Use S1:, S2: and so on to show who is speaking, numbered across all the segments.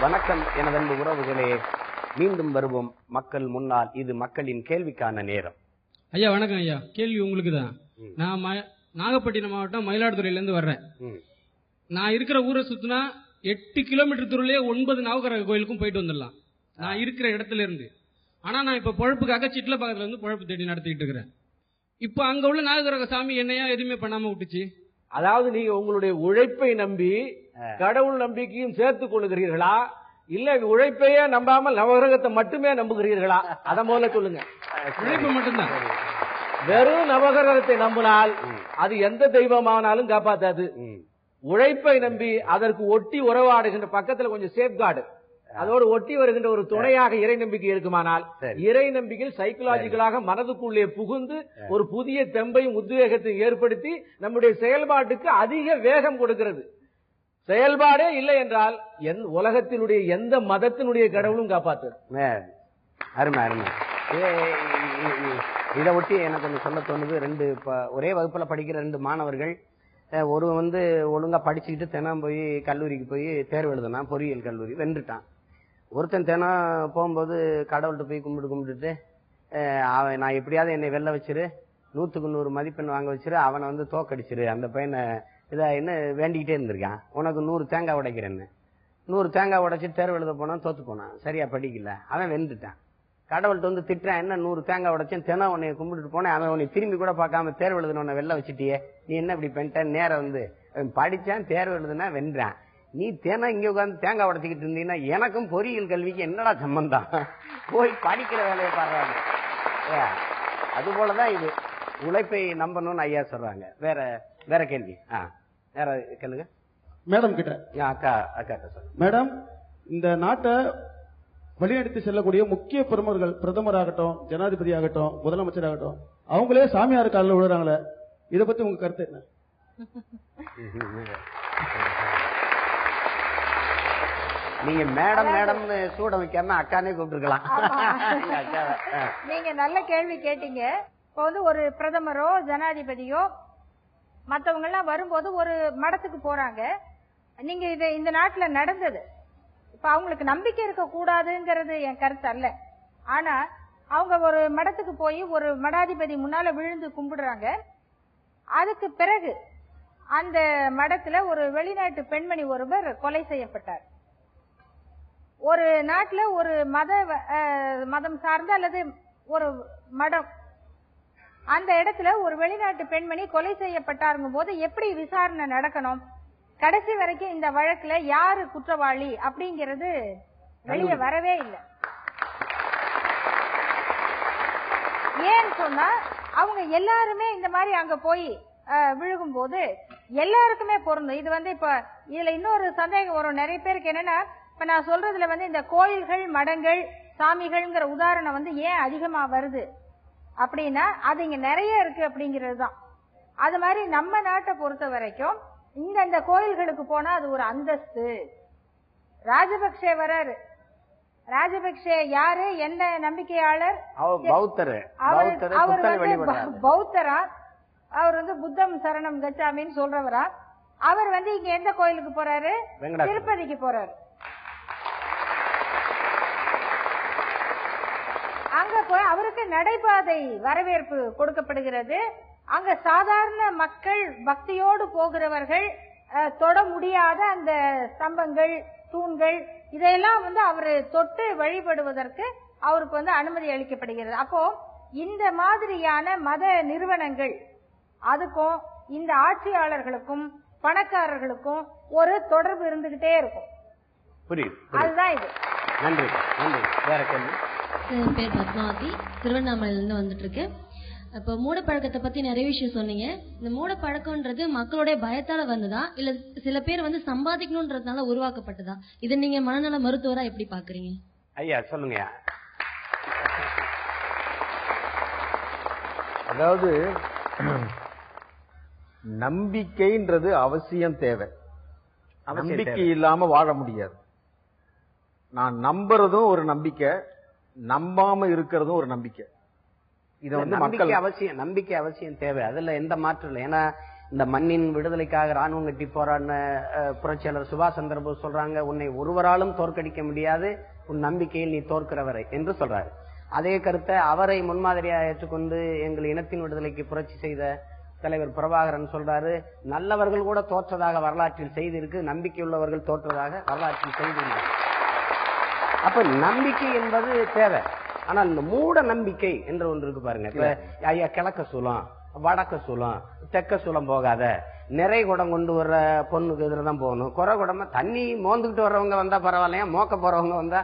S1: வணக்கம் எனதன்பு உறவுகளே. மீண்டும் வருவோம். மக்கள் முன்னால் இது மக்களின் கேள்விக்கான நேரம்.
S2: ஐயா வணக்கம் ஐயா. கேள்வி உங்களுக்கு தான். நான் நாகப்பட்டினம் மாவட்டம் மயிலாடுதுறையிலேருந்து வர்றேன். நான் இருக்கிற ஊரை சுத்தினா எட்டு கிலோமீட்டர் தூரத்திலே ஒன்பது நவகிரக கோயிலுக்கும் போயிட்டு வந்துடலாம். நான் இருக்கிற இடத்துல இருந்து ஆனா நான் இப்ப பொழப்புக்காக சிட்லப்பாக்கத்துல இருந்து பொழப்பு தேடி நடத்திட்டு இருக்கிறேன். இப்ப அங்க உள்ள நாககிரக சாமி என்னையா எதுவுமே பண்ணாம விட்டுச்சு?
S3: அதாவது நீங்க உங்களுடைய உழைப்பை நம்பி கடவுள் நம்பிக்கையும் சேர்த்துக் கொள்ளுகிறீர்களா? இல்ல உழைப்பையே நம்பாமல் நவகிரகத்தை மட்டுமே நம்புகிறீர்களா? அத முதல்ல சொல்லுங்க.
S2: உழைப்பு மட்டும்தான்.
S3: வெறும் நவகிரகத்தை நம்பினால் அது எந்த தெய்வமானாலும் காப்பாத்தாது. உழைப்பை நம்பி அதற்கு ஒட்டி உறவாடுகின்ற பக்கத்துல கொஞ்சம் சேஃப்கார்டு அதோடு ஒட்டி வருகின்ற ஒரு துணையாக இறை நம்பிக்கை இருக்குமானால். இறை நம்பிக்கையில் சைக்கலாஜிக்கலாக மனதுக்குள்ளே புகுந்து ஒரு புதிய தெம்பையும் உத்வேகத்தையும் ஏற்படுத்தி நம்முடைய செயல்பாட்டுக்கு அதிக வேகம் கொடுக்கிறது. செயல்பாடே இல்லை என்றால் என் உலகத்தினுடைய எந்த மதத்தினுடைய கடவுளும் காப்பாத்து.
S1: மே, அருமை அருமை. ஏ, இதை ஒட்டி எனக்கு ஒன்று சொல்ல தோணுது. ரெண்டு ப- ஒரே வகுப்பில் படிக்கிற ரெண்டு மாணவர்கள் ஒருவன் ஒரு வந்து ஒழுங்காக படிச்சுக்கிட்டு தினம் போய் கல்லூரிக்கு போய் தேர்வு எழுதுனான் பொறியியல் கல்லூரி வென்றுட்டான். ஒருத்தன் தினம் போகும்போது கடவுள்கிட்ட போய் கும்பிட்டு கும்பிட்டுட்டு அவன் நான் எப்படியாவது என்னை வெளில வச்சிரு நூற்றுக்கு நூறு மதிப்பெண் வாங்க வச்சிரு அவனை வந்து தோக்கடிச்சிரு. அந்த பையனை இதை என்ன வேண்டிக்கிட்டே இருந்திருக்கான். உனக்கு நூறு தேங்காய் உடைக்கிறேன்னு. நூறு தேங்காய் உடைச்சி தேர்வு எழுத போனான் தோத்து போனான். சரியா படிக்கல. அவன் வெந்துட்டான். கடவுள்கிட்ட வந்து திட்டுறான் என்ன நூறு தேங்காய் உடைச்சேன் தினம் உன்னை கும்பிட்டுட்டு போனேன். அவன் உன்னை திரும்பி கூட பார்க்காம தேர்வு எழுதுன வெளில வச்சுட்டியே. நீ என்ன இப்படி பண்ணிட்ட? நேரம் வந்து. அவன் படிச்சான் தேர்வு எழுதுனா வென்றான். நீ தினம் இங்க உட்காந்து தேங்காய் உடைச்சிக்கிட்டு இருந்தீங்கன்னா எனக்கும் பொறியியல் கல்விக்கு என்னடா சம்பந்தம்? போய் படிக்கிற வேலையை பாடுறாங்க ஏ, அது போலதான் இது. உழைப்பை நம்பணும்னு ஐயா சொல்றாங்க. வேற வேற கேள்வி. ஆ. வேற கேளுங்க?
S4: மேடம் கிட்ட.
S1: அக்கா அக்கா சொல்லுங்க.
S4: மேடம் இந்த நாட்டை வழிநடத்தி செல்லக்கூடிய முக்கிய பிரமுகர்கள் பிரதமர் ஆகட்டும் ஜனாதிபதி ஆகட்டும் முதலமைச்சர் ஆகட்டும் அவங்களே சாமியார் காலில் விழுறாங்களே இதை பத்தி உங்க கருத்து என்ன?
S1: நீங்க மேடம் மேடம்னு சூட வைக்காம அக்கானே கூப்பிட்டுருக்கலாம்.
S5: நீங்க நல்ல கேள்வி கேட்டீங்க. இப்போ வந்து ஒரு பிரதமரோ ஜனாதிபதியோ மத்தவங்க எல்லாம் வரும்போது ஒரு மடத்துக்கு போறாங்க. நீங்க இது இந்த நாட்டுல நடந்தது. இப்ப அவங்களுக்கு நம்பிக்கை இருக்க கூடாதுங்கிறது என் கருத்து அல்ல. ஆனா அவங்க ஒரு மடத்துக்கு போய் ஒரு மடாதிபதி முன்னால விழுந்து கும்பிடுறாங்க. அதுக்கு பிறகு அந்த மடத்துல ஒரு வெளிநாட்டு பெண்மணி ஒருவர் கொலை செய்யப்பட்டார். ஒரு நாட்டுல ஒரு மத மதம் சார்ந்த அல்லது ஒரு மடம் அந்த இடத்துல ஒரு வெளிநாட்டு பெண்மணி கொலை செய்யப்பட்டாருங்கும் போது எப்படி விசாரணை நடக்கணும்? கடைசி வரைக்கும் இந்த வழக்குல யாரு குற்றவாளி அப்படிங்கிறது வெளியே வரவே இல்லை. ஏன்னு சொன்னா அவங்க எல்லாருமே இந்த மாதிரி அங்க போய் அஹ், விழுகும்போது எல்லாருக்குமே பொருந்தும். இது வந்து இப்ப இதுல இன்னொரு சந்தேகம் வரும். நிறைய பேருக்கு என்னன்னா இப்ப நான் சொல்றதுல வந்து இந்த கோயில்கள் மடங்கள் சாமிகள்ங்கிற உதாரணம் வந்து ஏன் அதிகமா வருது? அப்படின்னா அது இங்க நிறைய இருக்கு அப்படிங்கிறது தான் அது மாதிரி நம்ம நாட்டை பொறுத்த வரைக்கும் இங்க இந்த கோயில்களுக்கு போனா அது ஒரு அந்தஸ்து. ராஜபக்சே வராரு. ராஜபக்சே யாரு? என்ன நம்பிக்கையாளர்?
S1: அவர் பௌத்தர்.
S5: அவர்
S1: பௌத்தர்
S5: அவர்
S1: புத்தரை
S5: வந்து பௌத்தரா? அவர் வந்து புத்தம் சரணம் கச்சாமின்னு சொல்றவரா? அவர் வந்து இங்க எந்த கோயிலுக்கு போறாரு. திருப்பதிக்கு போறாரு. அங்க போய் அவருக்கு நடைபாதை வரவேற்பு கொடுக்கப்படுகிறது. அங்க சாதாரண மக்கள் பக்தியோடு போகிறவர்கள் தொட முடியாத அந்த ஸ்தம்பங்கள் தூண்கள் இதையெல்லாம் வந்து அவர் தொட்டு வழிபடுவதற்கு அவருக்கு வந்து அனுமதி அளிக்கப்படுகிறது. அப்போ இந்த மாதிரியான மத நிறுவனங்கள் அதுக்கும் இந்த ஆட்சியாளர்களுக்கும் பணக்காரர்களுக்கும் ஒரு தொடர்பு இருந்துகிட்டே இருக்கும்.
S1: புரியுது.
S5: அதுதான் இது.
S1: நன்றி நன்றி. வேற கேள்வி?
S6: என் பேர் பத்மாவதி. திருவண்ணாமலையிலேருந்து வந்துட்டு இருக்கேன் இப்போ மூடப்பழக்கத்தை பத்தி நிறைய விஷயம் சொன்னீங்க. இந்த மூடப்பழக்கம்ன்றது மக்களுடைய பயத்தால வந்ததா? இல்ல சில பேர் வந்து சம்பாதிக்கணும்ன்றதுனால உருவாக்கப்பட்டதா? இதை நீங்க மனநல மருத்துவரா எப்படி பாக்குறீங்க
S1: ஐயா சொல்லுங்கய்யா
S3: அதாவது நம்பிக்கைன்றது அவசியம் தேவை. நம்பிக்கை. இல்லாம வாழ முடியாது. நான் நம்புறதும் ஒரு நம்பிக்கை நம்பாம இருக்கிறதும் ஒரு நம்பிக்கை. இத வந்து மக்கள்
S1: அவசியம் நம்பிக்கை அவசியம் தேவை. அதுல எந்த மாற்றம் இல்லை. ஏன்னா இந்த மண்ணின் விடுதலைக்காக ராணுவம் கட்டி போராடின புரட்சியாளர் சுபாஷ் சந்திரபோஸ் சொல்றாங்க உன்னை ஒருவராலும் தோற்கடிக்க முடியாது. உன் நம்பிக்கையில் நீ தோற்கிறவரை என்று சொல்றாரு. அதே கருத்தை அவரை முன்மாதிரியாக ஏற்றுக்கொண்டு எங்கள் இனத்தின் விடுதலைக்கு புரட்சி செய்த தலைவர் பிரபாகரன் சொல்றாரு. நல்லவர்கள் கூட தோற்றதாக வரலாற்றில் செய்திருக்கு. நம்பிக்கை உள்ளவர்கள் தோற்றதாக வரலாற்றில் செய்திருக்கு. அப்ப நம்பிக்கை என்பது தேவை. ஆனால் இந்த மூட நம்பிக்கை என்று ஒன்று இருக்கு பாருங்க. இப்ப ஐயா கிழக்க சூலம் வடக்க சூலம் தெற்க சூலம் போகாத நிறை குடம் கொண்டு வர்ற பொண்ணுக்கு எதிர தான் போகணும். குறை குடமா தண்ணி மோந்துக்கிட்டு வர்றவங்க வந்தா பரவாயில்லையா? மோக்க போறவங்க வந்தா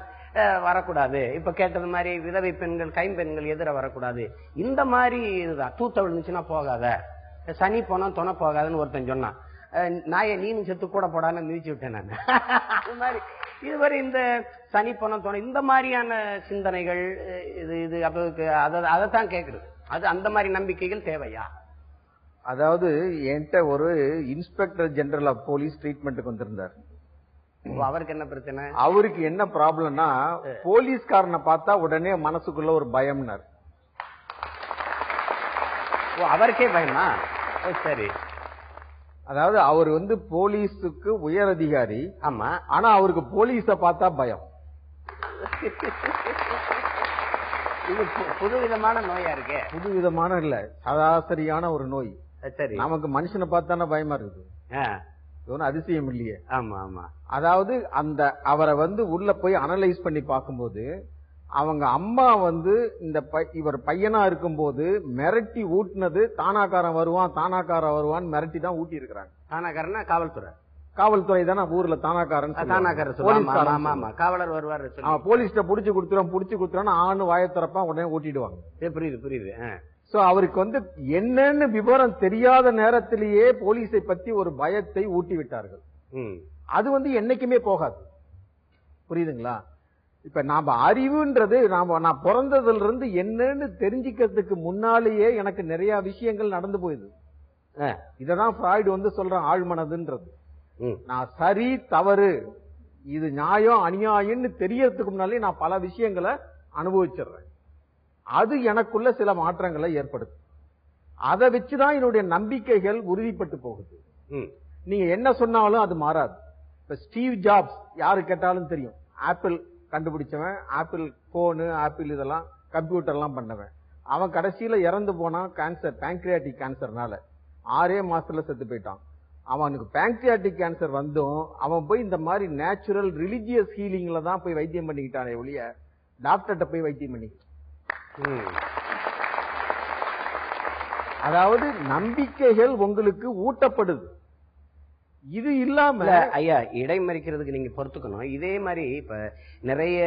S1: வரக்கூடாது. இப்ப கேட்டது மாதிரி விதவை பெண்கள் கைம்பெண்கள் எதிர வரக்கூடாது. இந்த மாதிரி இதுதான். தூத்த விழுந்துச்சுன்னா போகாத. சனி போனா துணை போகாதுன்னு ஒருத்தன் சொன்னான். நாயை நீனும் செத்து கூட போடான்னு மிதிச்சு விட்டேன் நான். அது மாதிரி. இதுவரை இந்த சனி பணம் துணை இந்த மாதிரியான சிந்தனைகள் இது இது அதை அதைத்தான் கேக்குது அது அந்த மாதிரி நம்பிக்கைகள் தேவையா?
S7: அதாவது என்கிட்ட ஒரு இன்ஸ்பெக்டர் ஜெனரல் ஆஃப் போலீஸ் ட்ரீட்மெண்ட்டுக்கு வந்திருந்தார்.
S1: அவருக்கு என்ன பிரச்சனை?
S7: அவருக்கு என்ன ப்ராப்ளம்னா போலீஸ்காரனை பார்த்தா உடனே மனசுக்குள்ள ஒரு பயம்னார்.
S1: அவருக்கே பயமா? சரி.
S7: அதாவது அவர் வந்து போலீஸுக்கு உயர் அதிகாரி
S1: ஆமா.
S7: ஆனா அவருக்கு போலீஸ பார்த்தா பயம்.
S1: இது பு- புதுவிதமான நோயா இருக்கே?
S7: புது விதமான இல்ல. சராசரியான ஒரு நோய்.
S1: சரி.
S7: நமக்கு மனுஷனை பார்த்தானே பயமா இருக்குது. அதிசயம் இல்லையே.
S1: ஆமா ஆமா.
S7: அதாவது அந்த அவரை வந்து உள்ள போய் அனலைஸ் பண்ணி பார்க்கும்போது அவங்க அம்மா வந்து இந்த இவர் பையனா இருக்கும்போது மிரட்டி ஊட்டினது தானாக்காரன் வருவான் தானாக்காரன் வருவான் மிரட்டி தான் ஊட்டி இருக்கிறாங்க
S1: தானாக்காரனா காவல்துறை.
S7: காவல்துறை தானே ஊர்ல தானாக்காரன்
S1: தானாக்கார ஆமா ஆமா ஆமா. காவலர் வருவார்
S7: போலீஸ்ட புடிச்சு கொடுத்துறான் புடிச்சு கொடுத்துறான் ஆணு வாயை உடனே ஊட்டிடுவாங்க
S1: புரியுது புரியுது.
S7: சோ அவருக்கு வந்து என்னன்னு விவரம் தெரியாத நேரத்திலேயே போலீஸை பத்தி ஒரு பயத்தை ஊட்டி விட்டார்கள் அது வந்து என்னைக்குமே போகாது. புரியுதுங்களா? இப்ப நாம அறிவுன்றது நாம நான் பிறந்ததுல இருந்து என்னன்னு தெரிஞ்சுக்கிறதுக்கு முன்னாலேயே எனக்கு நிறைய விஷயங்கள் நடந்து போயுது
S1: ஆ.
S7: இததான் ஃப்ராய்டு வந்து சொல்றான் ஆழ்மனதுன்றது. நான் சரி தவறு இது நியாயம் அநியாயம்னு தெரியறதுக்கு முன்னாலே நான் பல விஷயங்களை அனுபவிச்சிடுறேன். அது எனக்குள்ள சில மாற்றங்களை ஏற்படுத்தும். அதை வச்சுதான் என்னுடைய நம்பிக்கைகள் உறுதிப்பட்டு போகுது. நீங்க என்ன சொன்னாலும் அது மாறாது. இப்ப ஸ்டீவ் ஜாப்ஸ் யாரு கேட்டாலும் தெரியும். ஆப்பிள் கண்டுபிடிச்சவன் ஆப்பிள் போனு ஆப்பிள் இதெல்லாம் கம்ப்யூட்டர் எல்லாம் பண்ணவன். அவன் கடைசியில இறந்து போனான் கேன்சர் பேங்க்ரியாட்டிக் கேன்சர்னால ஆறே மாசத்துல செத்து போயிட்டான். அவனுக்கு பேங்க்ரியாட்டிக் கேன்சர் வந்தும் அவன் போய் இந்த மாதிரி நேச்சுரல் ரிலிஜியஸ் ஹீலிங்ல தான் போய் வைத்தியம் பண்ணிக்கிட்டானே ஒழிய டாக்டர்கிட்ட போய் வைத்தியம் பண்ணி அதாவது நம்பிக்கைகள் உங்களுக்கு ஊட்டப்படுது. இது இல்லாம
S1: இல்ல ஐயா இடைமறிக்கிறதுக்கு நீங்க பொறுத்துக்கணும். இதே மாதிரி இப்ப நிறைய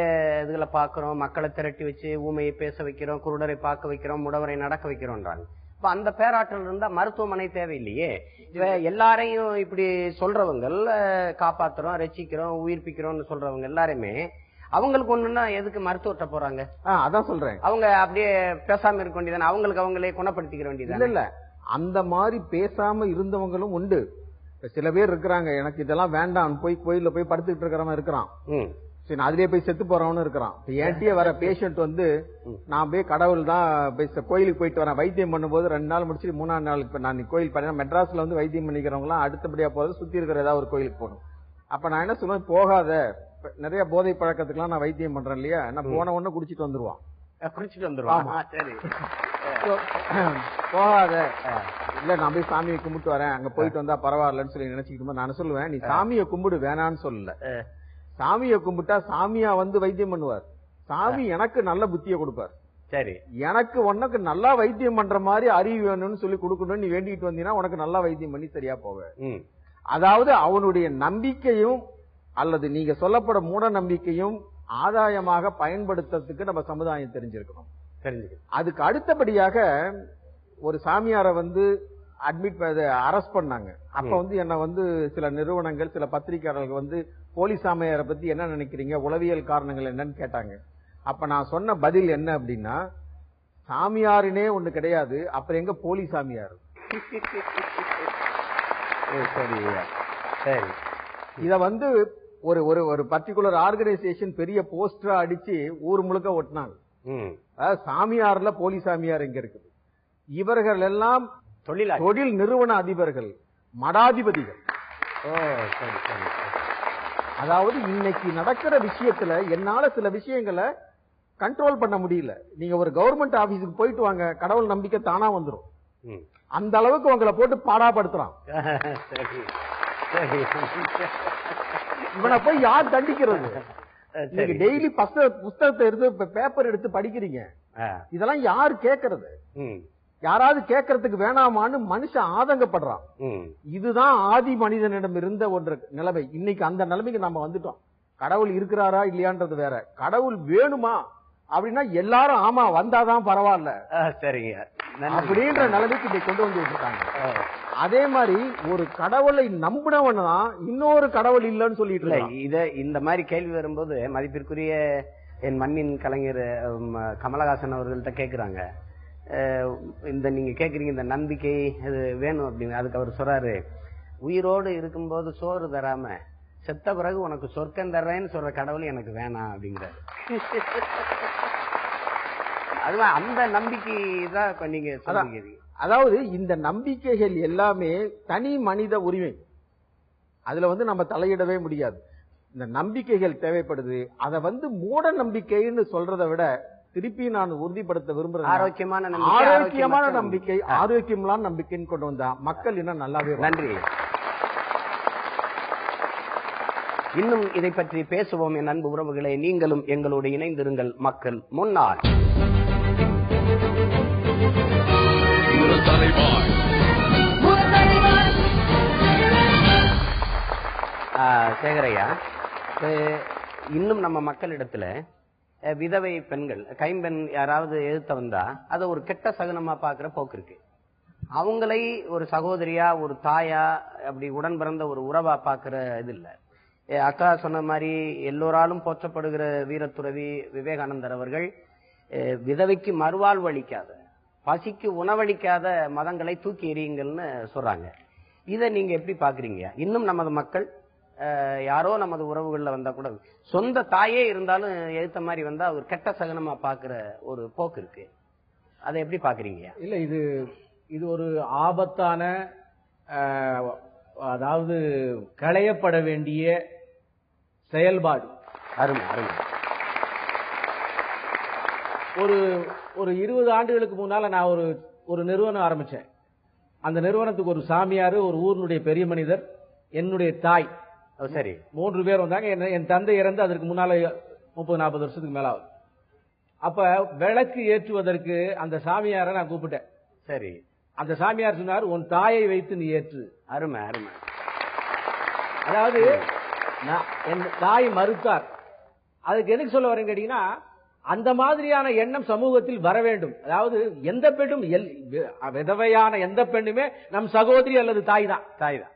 S1: இதுகளை பாக்குறோம் மக்களை திரட்டி வச்சு ஊமையை பேச வைக்கிறோம் குருடரை பார்க்க வைக்கிறோம் முடவரை நடக்க வைக்கிறோம்ன்றாங்க இப்ப அந்த பேராற்றல் இருந்தா மருத்துவமனை தேவையில்லையே. எல்லாரையும் இப்படி சொல்றவங்க காப்பாத்துறோம் ரசிக்கிறோம் உயிர்ப்பிக்கிறோம்னு சொல்றவங்க எல்லாருமே அவங்களுக்கு ஒண்ணுன்னா எதுக்கு மருத்துவர்கிட்ட போறாங்க?
S7: அதான் சொல்றேன்.
S1: அவங்க அப்படியே பேசாம இருக்க வேண்டியதானே அவங்களுக்கு அவங்களே குணப்படுத்திக்கிற
S7: இல்ல
S1: வேண்டியதானே
S7: இல்ல. அந்த மாதிரி பேசாம இருந்தவங்களும் உண்டு. சில பேர் இருக்கிறாங்க. எனக்கு இதெல்லாம் வேண்டாம். போய் கோயில்ல போய் படுத்துக்கிட்டு இருக்கிறவன் இருக்கிறான். சரி நான் அதுலயே போய் செத்து போறவனும் இருக்கிறான். என்கிட்டயே வர பேஷண்ட் வந்து நான் போய் கடவுள் தான் போய் கோயிலுக்கு போயிட்டு வரேன். வைத்தியம் பண்ணும்போது ரெண்டு நாள் முடிச்சுட்டு மூணாம் நாள் இப்ப நான் கோயில் பண்ண மெட்ராஸ்ல வந்து வைத்தியம் பண்ணிக்கிறவங்க எல்லாம் அடுத்தபடியா போறது சுத்தி இருக்கிற ஏதாவது ஒரு கோயிலுக்கு போகணும். அப்ப நான் என்ன சொல்லுவேன்? போகாத. நிறைய போதை பழக்கத்துக்குலாம் நான் வைத்தியம் பண்றேன் இல்லையா? நான் போன உடனே குடிச்சிட்டு வந்துருவான்.
S1: சரி.
S7: So, போகாத. இல்ல நான் போய் சாமியை கும்பிட்டு வரேன். அங்க போயிட்டு வந்தா பரவாயில்லன்னு சொல்லி நினைச்சுக்கிட்டு நான் சொல்லுவேன்? நீ சாமியை கும்பிடு வேணான்னு சொல்லல. சாமியை கும்பிட்டா சாமியா வந்து வைத்தியம் பண்ணுவார். சாமி எனக்கு நல்ல புத்தியை கொடுப்பார்.
S1: சரி.
S7: எனக்கு உனக்கு நல்லா வைத்தியம் பண்ற மாதிரி அறிவு வேணும்னு சொல்லி கொடுக்கணும்னு நீ வேண்டிட்டு வந்தீங்கன்னா உனக்கு நல்லா வைத்தியம் பண்ணி சரியா போவ. அதாவது அவனுடைய நம்பிக்கையும் அல்லது நீங்க சொல்லப்பட மூட நம்பிக்கையும் ஆதாயமாக பயன்படுத்துறதுக்கு நம்ம சமுதாயம் தெரிஞ்சிருக்கணும்.
S1: தெரிஞ்சுக்க
S7: அதுக்கு அடுத்தபடியாக ஒரு சாமியாரை வந்து அட்மிட் அரெஸ்ட் பண்ணாங்க. அப்ப வந்து என்ன வந்து சில நிறுவனங்கள் சில பத்திரிகையாளர்கள் வந்து போலீஸ் சாமியாரை பத்தி என்ன நினைக்கிறீங்க? உளவியல் காரணங்கள் என்னன்னு கேட்டாங்க. அப்ப நான் சொன்ன பதில் என்ன அப்படின்னா சாமியாருனே ஒண்ணு கிடையாது அப்புறம் எங்க போலி சாமியார்?
S1: சரி. சரி.
S7: இத வந்து ஒரு ஒரு ஒரு பர்டிகுலர் ஆர்கனைசேஷன் பெரிய போஸ்டரா அடிச்சு ஊர் முழுக்க ஒட்டினாங்க. சாமியார்ல போலி சாமியார் இங்க இருக்குது. இவர்கள் எல்லாம்
S1: தொழிலாளி.
S7: தொழில் நிறுவன அதிபர்கள் மடாதிபதிகள்.
S1: ஓ சரி சரி சரி.
S7: அதாவது இன்னைக்கு நடக்கிற விஷயத்துல என்னால சில விஷயங்களை கண்ட்ரோல் பண்ண முடியல. நீங்க ஒரு கவர்மெண்ட் ஆபீஸுக்கு போயிட்டு வாங்க கடவுள் நம்பிக்கை தானா வந்துரும்.
S1: ம்.
S7: அந்த அளவுக்கு உங்களை போட்டு பாடாப்படுத்துறான். இவனை போய் யார் தண்டிக்கிறது? நீங்க டெய்லி புஸ்தகத்தை எடுத்து பேப்பர் எடுத்து படிக்கிறீங்க. இதெல்லாம் யார் கேட்கறது
S1: ம்,
S7: யாராவது கேட்கறதுக்கு வேணாமான்னு மனுஷன் ஆதங்கப்படுறான். இதுதான் ஆதி மனிதனிடம் இருந்த ஒன்று நிலைமை. இன்னைக்கு அந்த நிலைமைக்கு நம்ம வந்துட்டோம். கடவுள் இருக்கிறாரா இல்லையான்றது வேற. கடவுள் வேணுமா அப்படின்னா எல்லாரும் ஆமா வந்தாதான் பரவாயில்ல.
S1: சரிங்க.
S7: அப்படின்ற நிலைமைக்கு இதை கொண்டு வந்து விட்டுருக்காங்க
S1: ஓ.
S7: அதே மாதிரி ஒரு கடவுளை நம்பினவன் தான் இன்னொரு கடவுள் இல்லைன்னு சொல்லிட்டு
S1: இல்ல
S7: இருக்கான்.
S1: இத இந்த மாதிரி கேள்வி வரும்போது மதிப்பிற்குரிய என் மண்ணின் கலைஞர் கமலஹாசன் அவர்கள்ட்ட கேக்குறாங்க. இந்த நீங்க கேக்குறீங்க இந்த நம்பிக்கை இது வேணும் அப்படின்னு. அதுக்கு அவர் சொல்றாரு உயிரோடு இருக்கும்போது சோறு தராம செத்த பிறகு உனக்கு சொர்க்கம் தர்றேன்னு சொல்ற கடவுள் எனக்கு வேணாம் அப்படிங்கிறாரு. அதுதான் அந்த நம்பிக்கை தான் நீங்க
S7: அதாவது இந்த நம்பிக்கைகள் எல்லாமே தனி மனித உரிமை. அதுல வந்து நம்ம தலையிடவே முடியாது. இந்த நம்பிக்கைகள் தேவைப்படுது. அதை வந்து மூட நம்பிக்கைன்னு சொல்றதை விட திருப்பி நான் உறுதிப்படுத்த விரும்புறேன்
S1: ஆரோக்கியமான நம்பிக்கை
S7: ஆரோக்கியமான நம்பிக்கை ஆரோக்கியமான நம்பிக்கைன்னு கொண்டு வந்தா மக்கள் இன்னும் நல்லாவே.
S1: நன்றி. இன்னும் இதை பற்றி பேசுவோம் என் அன்பு உறவுகளே. நீங்களும் எங்களோடு இணைந்திருங்கள் மக்கள் முன்னாள் சேகரையா இன்னும் நம்ம மக்களிடத்துல விதவை பெண்கள் கைம்பெண் யாராவது எதிர்த்த வந்தா அதை ஒரு கெட்ட சகுனமா பாக்குற போக்கு இருக்கு. அவங்களை ஒரு சகோதரியா ஒரு தாயா அப்படி உடன் பிறந்த ஒரு உறவா பாக்குற இது இல்லை. அக்கா சொன்ன மாதிரி எல்லோராலும் போற்றப்படுகிற வீரத்துறவி விவேகானந்தர் அவர்கள் விதவைக்கு மறுவாழ்வு அளிக்காத பசிக்கு உணவளிக்காத மதங்களை தூக்கி எறியுங்கள்னு சொல்றாங்க. இதை நீங்க எப்படி பாக்குறீங்க இன்னும் நமது மக்கள் யாரோ நமது உறவுகள்ல வந்தா கூட சொந்த தாயே இருந்தாலும் எழுத்த மாதிரி வந்தா ஒரு கெட்ட சகனமா பாக்குற ஒரு போக்கு இருக்கு. அதை எப்படி பாக்குறீங்க?
S3: இல்ல இது இது ஒரு ஆபத்தான அதாவது களையப்பட வேண்டிய செயல்பாடு.
S1: அருமை அருமை.
S3: ஒரு ஒரு இருபது ஆண்டுகளுக்கு முன்னால நான் ஒரு ஒரு நிறுவனம் ஆரம்பிச்சேன். அந்த நிறுவனத்துக்கு ஒரு சாமியார் ஒரு ஊரினுடைய பெரிய மனிதர் என்னுடைய தாய்.
S1: சரி.
S3: மூன்று பேர் வந்தாங்க. என் தந்தை இறந்து அதற்கு முன்னால முப்பது நாற்பது வருஷத்துக்கு மேல ஆகுது. அப்ப விளக்கு ஏற்றுவதற்கு அந்த சாமியாரை நான் கூப்பிட்டேன்.
S1: சரி.
S3: அந்த சாமியார் சொன்னார் உன் தாயை வைத்து நீ ஏற்று.
S1: அருமை அருமை.
S3: அதாவது நான் என் தாய் மறுத்தார். அதுக்கு எதுக்கு சொல்ல வரேன்னு கேட்டீங்கன்னா அந்த மாதிரியான எண்ணம் சமூகத்தில் வர வேண்டும். அதாவது எந்த பெண்ணும் விதவையான எந்த பெண்ணுமே நம் சகோதரி அல்லது தாய் தான்.
S1: தாய் தான்.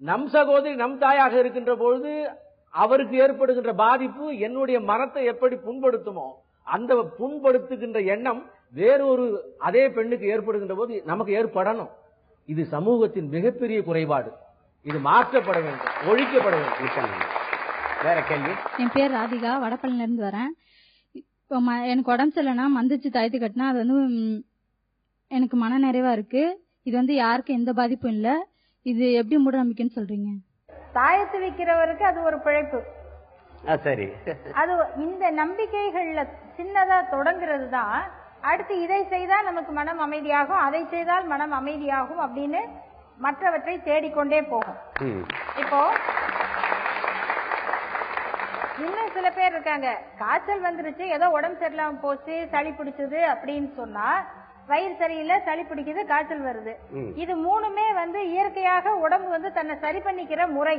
S3: நம் சகோதரி நம் தாயாக இருக்கின்ற பொழுது அவருக்கு ஏற்படுகின்ற பாதிப்பு என்னுடைய மனத்தை எப்படி புண்படுத்துமோ அந்த புண்படுத்துகின்ற எண்ணம் வேறொரு அதே பெண்ணுக்கு ஏற்படுகின்ற போது நமக்கு ஏற்படணும். இது சமூகத்தின் மிகப்பெரிய குறைபாடு. இது மாற்றப்பட வேண்டும் ஒழிக்கப்பட வேண்டும்.
S1: வேற கேள்வி?
S8: என் பேர் ராதிகா வடபழனில இருந்து வரேன். இப்போ ம- எனக்கு உடம்பு சரியில்லைன்னா மந்திரிச்சு தாயத்து கட்டினா அது வந்து எனக்கு மன நிறைவா இருக்கு. இது வந்து யாருக்கும் எந்த பாதிப்பும் இல்ல. இது எப்படி மூட நம்பிக்கைன்னு சொல்றீங்க?
S5: தாயத்து விக்கிறவருக்கு அது ஒரு பிழைப்பு.
S1: ஆ, சரி.
S5: அது இந்த நம்பிக்கைகள்ல சின்னதா தொடங்குறது தான் அடுத்து இதை செய்தால் நமக்கு மனம் அமைதியாகும் அதை செய்தால் மனம் அமைதியாகும் அப்படின்னு மற்றவற்றை தேடிக்கொண்டே போகும். இப்போ இன்னும் சில பேர் இருக்காங்க. காய்ச்சல் வந்துருச்சு ஏதோ உடம்பு சரியில்லாம போச்சு சளி பிடிச்சது அப்படின்னு சொன்னா வயிறு சரியில்லை சளி பிடிக்குது காய்ச்சல் வருது. இது மூணுமே வந்து இயற்கையாக உடம்பு வந்து தன்னை சரி பண்ணிக்கிற முறை.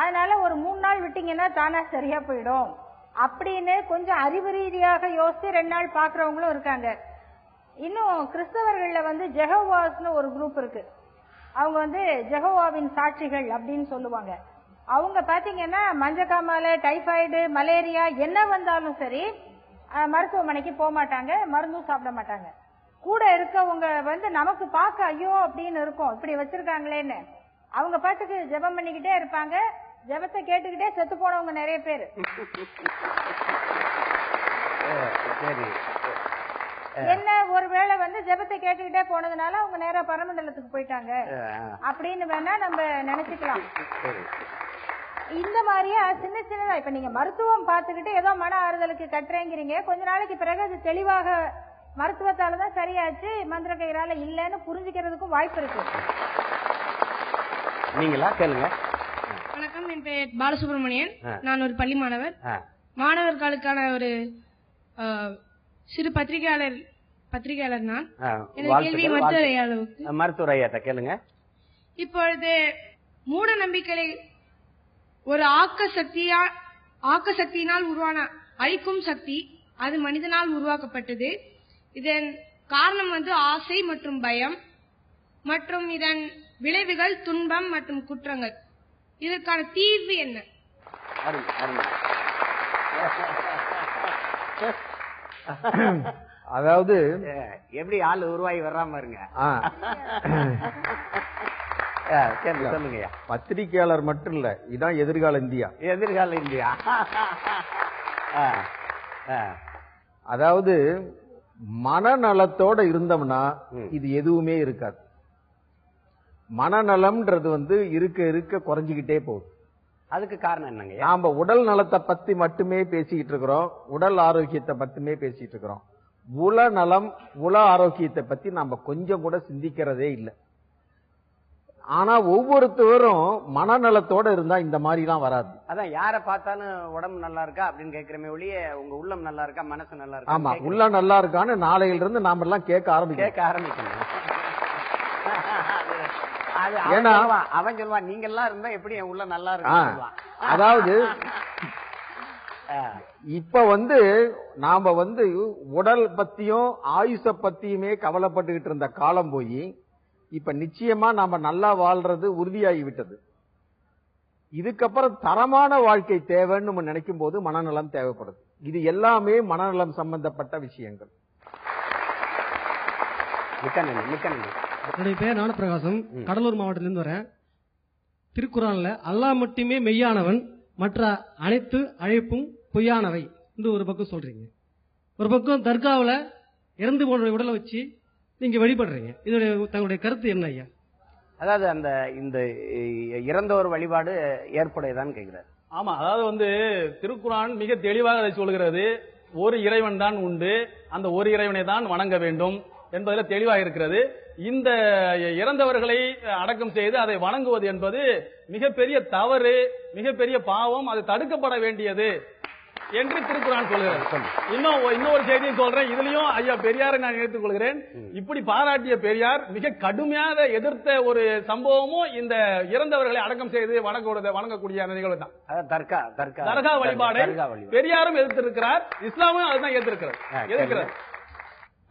S5: அதனால ஒரு மூணு நாள் விட்டீங்கன்னா தானா சரியா போயிடும். அப்படின்னு கொஞ்சம் அறிவு ரீதியாக யோசிச்சு ரெண்டு நாள் பாக்குறவங்களும் இருக்காங்க. இன்னும் கிறிஸ்தவர்கள்ல வந்து ஜெகோவாஸ்னு ஒரு குரூப் இருக்கு. அவங்க வந்து ஜெகோவாவின் சாட்சிகள் அப்படின்னு சொல்லுவாங்க. அவங்க பாத்தீங்கன்னா மஞ்சக்காமாலை டைபாய்டு மலேரியா என்ன வந்தாலும் சரி மருத்துவமனைக்கு போக மாட்டாங்க மருந்தும் சாப்பிட மாட்டாங்க. கூட இருக்கவங்க வந்து நமக்கு பார்க்க ஐயோ அப்படின்னு இருக்கும். இப்படி வச்சிருக்காங்களேன்னு. அவங்க பாட்டுக்கு ஜெபம் பண்ணிக்கிட்டே இருப்பாங்க. ஜெபத்தை கேட்டுக்கிட்டே செத்து போனவங்க நிறைய பேர்.
S1: சரி.
S5: என்ன ஒருவேளை வந்து ஜெபத்தை கேட்டுக்கிட்டே போனதுனால அவங்க நேரா பரமண்டலத்துக்கு போயிட்டாங்க. அப்படின்னு வேணா நம்ம நினைச்சுக்கலாம். இந்த மாதிரியா சின்ன சின்னதா இப்ப நீங்க மருத்துவம் பார்த்துக்கிட்டு ஏதோ மன ஆறுதலுக்கு கட்டுறேங்கிறீங்க. கொஞ்ச நாளைக்கு பிறகு அது தெளிவாக மருத்துவத்தால தான் சரியாச்சு மந்திர கயிறால இல்லைன்னு புரிஞ்சுக்கிறதுக்கும் வாய்ப்பு இருக்கு.
S1: நீங்களா? கேளுங்க.
S9: வணக்கம் என் பெயர் பாலசுப்ரமணியன். நான் ஒரு பள்ளி மாணவர். மாணவர்களுக்கான ஒரு சிறு பத்திரிகையாளர் பத்திரிகையாளர் நான். எனது கேள்வி மருத்துவர் அளவுக்கு.
S1: மருத்துவர் ஐயாட்ட கேளுங்க.
S9: இப்பொழுது மூட நம்பிக்கைகளை ஒரு ஆக்க சக்தியா ஆக்க சக்தியினால் உருவான அழிக்கும் சக்தி அது மனிதனால் உருவாக்கப்பட்டது. இதன் காரணம் வந்து ஆசை மற்றும் பயம் மற்றும் இதன் விளைவுகள் துன்பம் மற்றும் குற்றங்கள். இதற்கான தீர்வு என்ன?
S7: அதாவது
S1: எப்படி ஆள் உருவாகி வர்றாம இருங்க சொல்லுங்க ஐயா
S7: பத்திரிக்கையாளர் மட்டும் இல்ல இதான் எதிர்கால இந்தியா.
S1: எதிர்கால இந்தியா.
S7: அதாவது மனநலத்தோட இருந்தோம்னா. இது எதுவுமே இருக்காது. மனநலம்ன்றது வந்து இருக்க இருக்க குறைஞ்சிக்கிட்டே போகுது.
S1: அதுக்கு காரணம் என்னங்க?
S7: நாம உடல் நலத்தை பத்தி மட்டுமே பேசிக்கிட்டு இருக்கிறோம். உடல் ஆரோக்கியத்தை மட்டுமே பேசிட்டு இருக்கிறோம். உல நலம் உல ஆரோக்கியத்தை பத்தி நாம கொஞ்சம் கூட சிந்திக்கிறதே இல்லை. ஆனா ஒவ்வொருத்தரும் மனநலத்தோட இருந்தா இந்த மாதிரிலாம் வராது.
S1: அதான் யார பார்த்தாலும் உடம்பு நல்லா இருக்கா அப்படின்னு கேக்குறமே ஒழிய உங்க உள்ளம் நல்லா இருக்கா மனசு நல்லா இருக்கா
S7: ஆமா உள்ள நல்லா இருக்கான்னு நாளையில இருந்து நாம எல்லாம் கேட்க ஆரம்பிக்கணும்.
S1: கேட்க ஆரம்பிக்கணும்
S7: ஏன்னா-
S1: அவன் சொல்லுவான் நீங்க எல்லாம் இருந்தா எப்படி என் உள்ள நல்லா இருக்கும்.
S7: அதாவது இப்ப வந்து நாம வந்து உடல் பத்தியும் ஆயுச பத்தியுமே கவலைப்பட்டுக்கிட்டு இருந்த காலம் போய் இப்ப நிச்சயமா நாம நல்லா வாழ்றது உறுதியாகி விட்டது இதுக்கப்புறம் தரமான வாழ்க்கை தேவைன்னு நம்ம நினைக்கும் போது மனநலம் தேவைப்படுது. இது எல்லாமே மனநலம் சம்பந்தப்பட்ட விஷயங்கள்.
S1: மிக்க நன்றி மிக்க நன்றி.
S10: என்னுடைய பேர் ஞானப்பிரகாசம். கடலூர் மாவட்டத்திலிருந்து வரேன். திருக்குறான்ல அல்லாஹ் மட்டுமே மெய்யானவன் மற்ற அனைத்து அழைப்பும் பொய்யானவை. என்று ஒரு பக்கம் சொல்றீங்க. ஒரு பக்கம் தர்காவுல இறந்து போன உடலை வச்சு நீங்க வழிபடுறீங்க. இதோடைய தங்களுடைய கருத்து என்ன ஐயா?
S1: அதாவது அந்த இந்த இ- இறந்தோர் வழிபாடு ஏற்புடையதான்னு கேக்குறாரு.
S4: ஆமா அதாவது வந்து திருக்குரான் மிக தெளிவாக அதை சொல்கிறது ஒரு இறைவன் தான் உண்டு அந்த ஒரு இறைவனை தான் வணங்க வேண்டும் என்பதில் தெளிவாக இருக்கிறது. இந்த இறந்தவர்களை அடக்கம் செய்து அதை வணங்குவது என்பது மிகப்பெரிய தவறு மிகப்பெரிய பாவம் அது தடுக்கப்பட வேண்டியது. என்று திருக்குறான் சொல்கிறது இன்னும் இன்னொரு செய்தியும் சொல்றேன். இதுலயும் ஐயா பெரியாரை நான் நினைத்துக் கொள்கிறேன். இப்படி பாராட்டிய பெரியார் மிக கடுமையாக எதிர்த்த ஒரு சம்பவமும் இந்த இறந்தவர்களை அடக்கம் செய்து வணங்க வணங்கக்கூடிய அந்த நிகழ்வு தான்.
S1: தர்கா தர்கா
S4: தர்கா வழிபாடை பெரியாரும் எதிர்த்திருக்கிறார். இஸ்லாமும் அதுதான் எதிர்க்கிறது.
S1: ஆ,
S4: எதிர்க்கிறது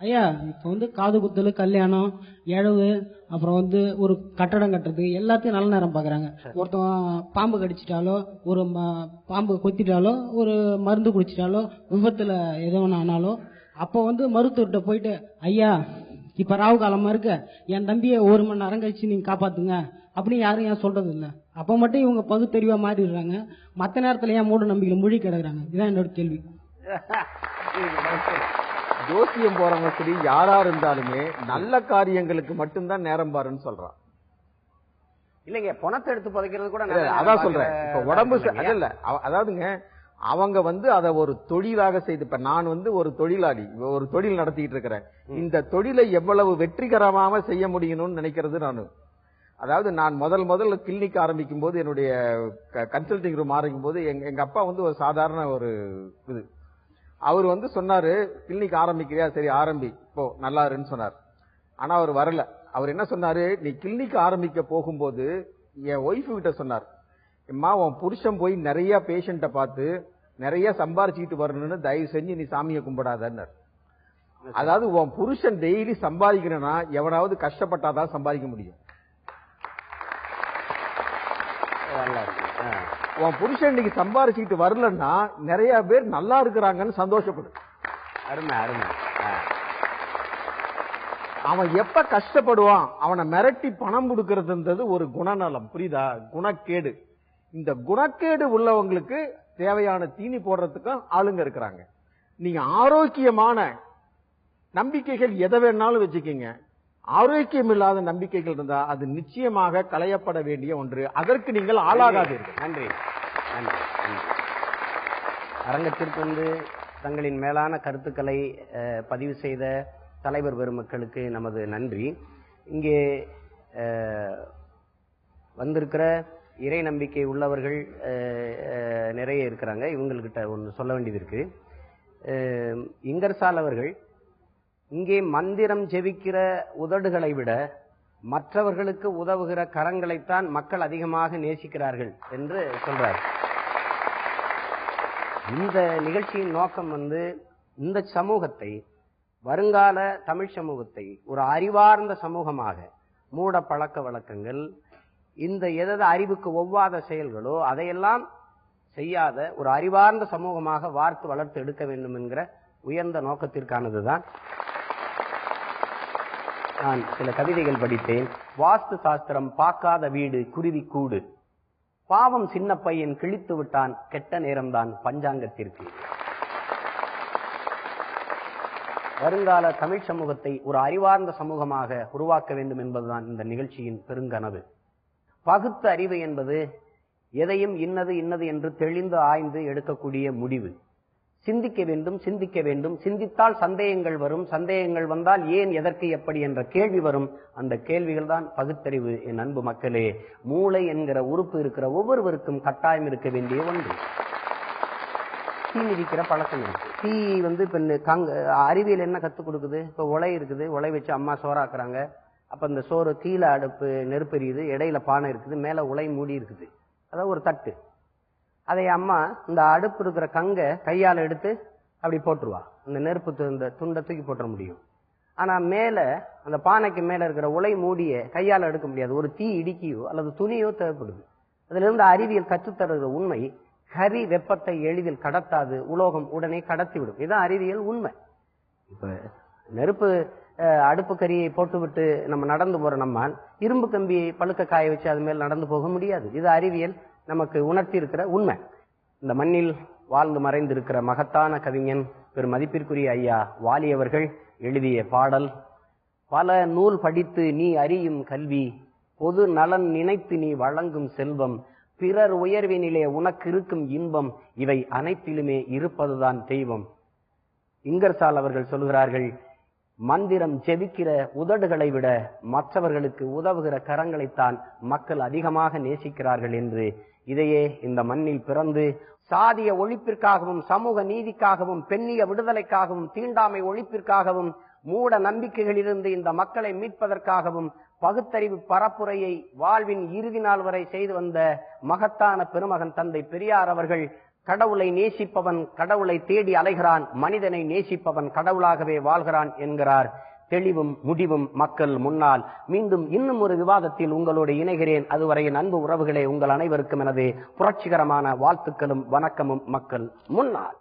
S11: ஐயா இப்போ வந்து காது குத்தல் கல்யாணம் இழவு அப்புறம் வந்து ஒரு கட்டடம் கட்டுறது எல்லாத்தையும் நல்ல நேரம் பார்க்குறாங்க ஒருத்தன் பாம்பு கடிச்சிட்டாலோ ஒரு ம- பாம்பு கொத்திட்டாலோ ஒரு மருந்து குடிச்சிட்டாலோ விபத்தில் எதோ ஒன்று ஆனாலோ அப்போ வந்து மருத்துவர்கிட்ட போயிட்டு ஐயா இப்போ ராவு காலமாக இருக்க என் தம்பியை ஒரு மணி நேரம் கழிச்சு நீங்கள் காப்பாத்துங்க அப்படின்னு யாரும் ஏன் சொல்கிறது இல்லை. அப்போ மட்டும் இவங்க பகுத்தறிவாக மாறிடுறாங்க. மற்ற நேரத்தில் ஏன் மூட நம்பிக்கையில் மொழி கிடக்குறாங்க இதுதான் என்னோட கேள்வி.
S7: ஜோசியம் போறவங்க சரி யாரா இருந்தாலுமே நல்ல காரியங்களுக்கு மட்டும்தான் நேரம் பாருன்னு சொல்றான்.
S1: இல்லைங்க பணத்தை எடுத்து புதைக்கிறது கூட
S7: அதான் சொல்றேன். இப்ப உடம்பு? இல்ல, அதாவதுங்க அவங்க வந்து அதை ஒரு தொழிலாக செய்து இப்ப நான் வந்து ஒரு தொழிலாளி ஒரு தொழில் நடத்திட்டு இருக்கிறேன். இந்த தொழிலை எவ்வளவு வெற்றிகரமாக செய்ய முடியணும்னு நினைக்கிறது நான். அதாவது நான் முதல் முதல்ல கிளினிக் ஆரம்பிக்கும் போது என்னுடைய கன்சல்டிங் ரூம் ஆரம்பிக்கும் போது எங்க எங்க அப்பா வந்து ஒரு சாதாரண ஒரு இது. அவர் வந்து சொன்னாரு கிளினிக் ஆரம்பிக்கிறியா? சரி ஆரம்பி. போ நல்லா இருன்னு சொன்னார். ஆனா அவர் வரல. அவர் என்ன சொன்னாரு நீ கிளினிக் ஆரம்பிக்க போகும்போது என் ஒய்ஃப் கிட்ட சொன்னார் அம்மா உன் புருஷன் போய் நிறைய பேஷண்ட்டை பார்த்து நிறைய சம்பாரிச்சுக்கிட்டு வரணும்னு தயவு செஞ்சு நீ சாமியை கும்பிடாதன்னார். அதாவது உன் புருஷன் டெய்லி சம்பாதிக்கிறனா எவனாவது கஷ்டப்பட்டாதான் சம்பாதிக்க முடியும்.
S1: நல்லா
S7: உன் புருஷன் இன்னைக்கு சம்பாரிச்சுக்கிட்டு வரலன்னா நிறைய பேர் நல்லா இருக்கிறாங்கன்னு சந்தோஷப்படு.
S1: அருமை அருமை.
S7: அவன் எப்ப கஷ்டப்படுவான்? அவனை மிரட்டி பணம் கொடுக்கறதுன்றது ஒரு குணநலம். புரியுதா? குணக்கேடு. இந்த குணக்கேடு உள்ளவங்களுக்கு தேவையான தீனி போடுறதுக்கும் ஆளுங்க இருக்கிறாங்க. நீங்க ஆரோக்கியமான நம்பிக்கைகள் எதை வேணாலும் வச்சுக்கோங்க. ஆரோக்கியம் இல்லாத நம்பிக்கைகள் இருந்தா அது நிச்சயமாக களையப்பட வேண்டிய ஒன்று. அதற்கு நீங்கள் ஆளாகாதீர்கள்.
S1: நன்றி. நன்றி. அரங்கத்திற்கு வந்து தங்களின் மேலான கருத்துக்களை பதிவு செய்த தலைவர் பெருமக்களுக்கு நமது நன்றி. இங்கே வந்திருக்கிற இறை நம்பிக்கை உள்ளவர்கள் நிறைய இருக்கிறாங்க. இவங்கள்கிட்ட ஒன்று சொல்ல வேண்டியது இருக்கு. அஹ், இங்கர்சால் அவர்கள் இங்கே மந்திரம் ஜெபிக்கிற உதடுகளை விட மற்றவர்களுக்கு உதவுகிற கரங்களைத்தான் மக்கள் அதிகமாக நேசிக்கிறார்கள் என்று சொல்றார். இந்த நிகழ்ச்சியின் நோக்கம் வந்து இந்த சமூகத்தை வருங்கால தமிழ் சமூகத்தை ஒரு அறிவார்ந்த சமூகமாக மூட பழக்க வழக்கங்கள் இந்த எதது அறிவுக்கு ஒவ்வாத செயல்களோ அதையெல்லாம் செய்யாத ஒரு அறிவார்ந்த சமூகமாக வார்த்து வளர்த்து எடுக்க வேண்டும் என்கிற உயர்ந்த நோக்கத்திற்கானதுதான் நான் சில கவிதைகள் படித்தேன். வாஸ்து சாஸ்திரம் பார்க்காத வீடு குருவி கூடு. பாவம் சின்ன பையன் கிழித்து விட்டான் கெட்ட நேரம்தான் பஞ்சாங்கத்திற்கு. வருங்கால தமிழ் சமூகத்தை ஒரு அறிவார்ந்த சமூகமாக உருவாக்க வேண்டும் என்பதுதான் இந்த நிகழ்ச்சியின் பெருங்கனவு. பகுத்த அறிவு என்பது எதையும் இன்னது இன்னது என்று தெளிந்து ஆய்ந்து எடுக்கக்கூடிய முடிவு. சிந்திக்க வேண்டும் சிந்திக்க வேண்டும். சிந்தித்தால் சந்தேகங்கள் வரும். சந்தேகங்கள் வந்தால் ஏன் எதற்கு எப்படி என்ற கேள்வி வரும். அந்த கேள்விகள் தான் பகுத்தறிவு என் அன்பு மக்களே. மூளை என்கிற உறுப்பு இருக்கிற ஒவ்வொருவருக்கும் கட்டாயம் இருக்க வேண்டிய ஒன்று. தீ மிதிக்கிற பழக்கம் இருக்கு தீ வந்து இப்ப இந்த அறிவியல் என்ன கத்துக் கொடுக்குது? இப்ப உலை இருக்குது. உலை வச்சு அம்மா சோறாக்குறாங்க. அப்ப இந்த சோறு கீழே அடுப்பு நெருப்பெரியுது இடையில பானை இருக்குது. மேல உலை மூடி இருக்குது. அதாவது ஒரு தட்டு. அதை அம்மா இந்த அடுப்பு இருக்கிற கங்க கையால் எடுத்து அப்படி போட்டுருவா. இந்த நெருப்பு இந்த துண்டை தூக்கி போட்டுற முடியும். ஆனால் மேலே அந்த பானைக்கு மேலே இருக்கிற உலை மூடிய கையால் எடுக்க முடியாது. ஒரு தீ இடிக்கியோ அல்லது துணியோ தேவைப்படுது. அதிலிருந்து அறிவியல் கற்றுத்தருகிற உண்மை. கரி வெப்பத்தை எளிதில் கடத்தாது. உலோகம் உடனே கடத்திவிடும். இதுதான் அறிவியல் உண்மை. இப்போ நெருப்பு அடுப்பு கரியை போட்டுவிட்டு நம்ம நடந்து போகிற நம்மால் இரும்பு கம்பியை பழுக்க காய வச்சு அது மேல் நடந்து போக முடியாது. இது அறிவியல் நமக்கு உணர்த்தி இருக்கிற உண்மை. இந்த மண்ணில் வாழ்ந்து மறைந்திருக்கிற மகத்தான கவிஞன் பெரும் மதிப்பிற்குரிய ஐயா வாலி அவர்கள் எழுதிய பாடல் பல நூல் படித்து நீ அறியும் கல்வி பொது நலன் நினைத்து நீ வழங்கும் செல்வம் பிறர் உயர்வினிலே உனக்கு இருக்கும் இன்பம் இவை அனைத்திலுமே இருப்பதுதான் தெய்வம். இங்கர்சால் அவர்கள் சொல்கிறார்கள் மந்திரம் ஜெபிக்கிற உதடுகளை விட மற்றவர்களுக்கு உதவுகிற கரங்களைத்தான் மக்கள் அதிகமாக நேசிக்கிறார்கள் என்று இதையே இந்த மண்ணில் பிறந்து சாதிய ஒழிப்பிற்காகவும் சமூக நீதிக்காகவும் பெண்ணிய விடுதலைக்காகவும் தீண்டாமை ஒழிப்பிற்காகவும் மூட நம்பிக்கைகளிலிருந்து இந்த மக்களை மீட்பதற்காகவும் பகுத்தறிவு பரப்புரையை வாழ்வின் இறுதி நாள் வரை செய்து வந்த மகத்தான பெருமகன் தந்தை பெரியார் அவர்கள் கடவுளை நேசிப்பவன் கடவுளை தேடி அலைகிறான் மனிதனை நேசிப்பவன் கடவுளாகவே வாழ்கிறான் என்கிறார். தெளிவும் முடிவும் மக்கள் முன்னால். மீண்டும் இன்னும் ஒரு விவாதத்தில் உங்களோடு இணைகிறேன். அதுவரை அன்பு உறவுகளே உங்கள் அனைவருக்கும் எனது புரட்சிகரமான வாழ்த்துக்களும் வணக்கமும் மக்கள் முன்னால்.